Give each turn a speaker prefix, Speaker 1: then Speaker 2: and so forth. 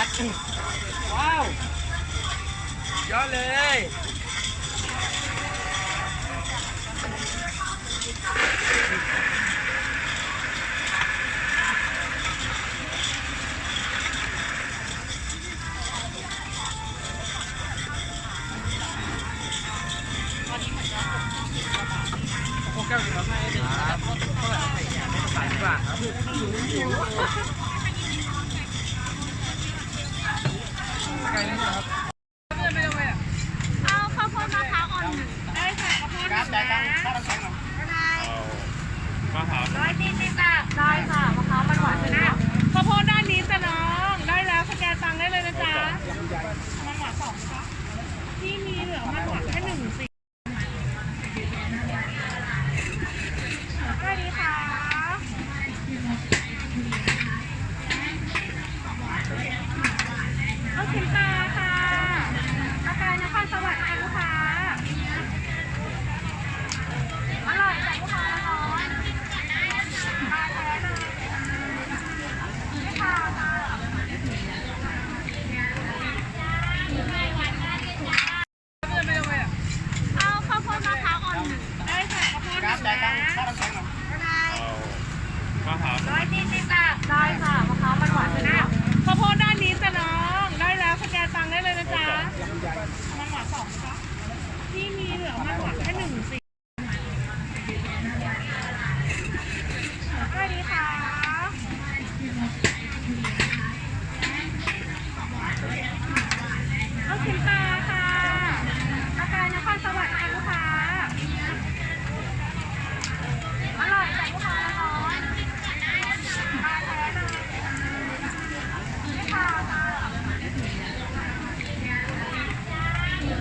Speaker 1: ว้าวยอดเลยโอ้แก้วกินมาให้ดีครับเท่าไหร่ไม่ต้องขายดีกว่าครับไก่นี่ครับไม่ได้ไม่ได้
Speaker 2: เอาข้าวโพดมะพร้าวอ่อนได้ ค่ะข้าวโพดหนึ่งนะได้
Speaker 3: มะพร้าว
Speaker 2: ร้อยสี่สิบบาทได้ค่ะมะพร้าวมันหวานนะข้าวโพดด้านนี้จ้ะน้องได้แล้วสแกนตังค์ได้เลยนะจ๊ะมันหวานสองคะที่มีเหลือมันหวานแค่หนึ่งสิสวัสดีค่ะเอาชิ้นปลาค่ะปลากายนครสวรรค์ค่ะลูกค้า อร่อยแต่ลูกค้าร้อนมาแท้เลยไม่ค่ะค่ะเอาข้าวโพ ดมะพร้าวอ่อนได้ค่ะข้าวโพดหนึ่งนะได้
Speaker 3: มะพร้าว
Speaker 2: ร้อยสี่สิบบาทได้ค่ะ